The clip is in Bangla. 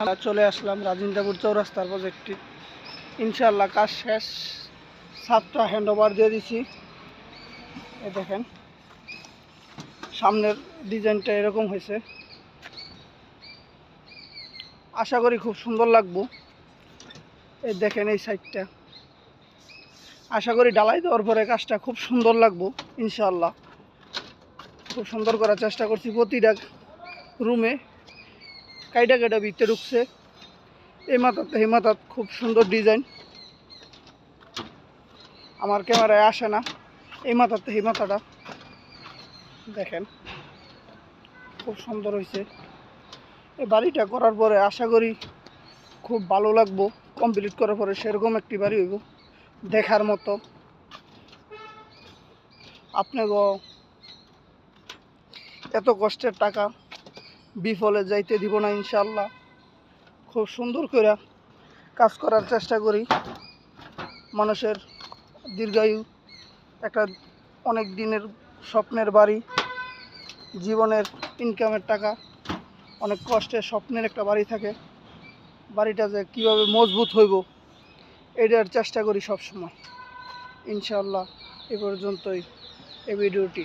চলে আসলাম রাজিন্দ্রপুর চৌরাস্তার প্রজেক্টটি ইনশাল্লাহ কাজ শেষ। সাতটা হ্যান্ড ওভার দিয়ে দিছি। এ দেখেন, সামনের ডিজাইনটা এরকম হয়েছে। আশা করি খুব সুন্দর লাগবো। এই দেখেন এই সাইডটা আশা করি ডালাই দেওয়ার পরে কাজটা খুব সুন্দর লাগবো ইনশাল্লাহ খুব সুন্দর করার চেষ্টা করছি প্রতিটা রুমে কাইটা কাইটা ভিতরে ঢুকছে। এই মাথাতে এই মাথাত খুব সুন্দর ডিজাইন আমার ক্যামেরায় আসে না। এই মাথাতে, এই মাথাটা। দেখেন, খুব সুন্দর হয়েছে। এই বাড়িটা করার পরে আশা করি খুব ভালো লাগবো। কমপ্লিট করার পরে সেরকম একটি বাড়ি হইব দেখার মতো। আপনাকে এত কষ্টের টাকা বিফলে যাইতে দিব না ইনশাল্লাহ খুব সুন্দর করে কাজ করার চেষ্টা করি। মানুষের দীর্ঘায়ু একটা অনেক দিনের স্বপ্নের বাড়ি, জীবনের ইনকামের টাকা, অনেক কষ্টের স্বপ্নের একটা বাড়ি থাকে। বাড়িটা যে কীভাবে মজবুত হইব এটার চেষ্টা করি সবসময়। ইনশাল্লাহ এ পর্যন্তই এই ভিডিওটি।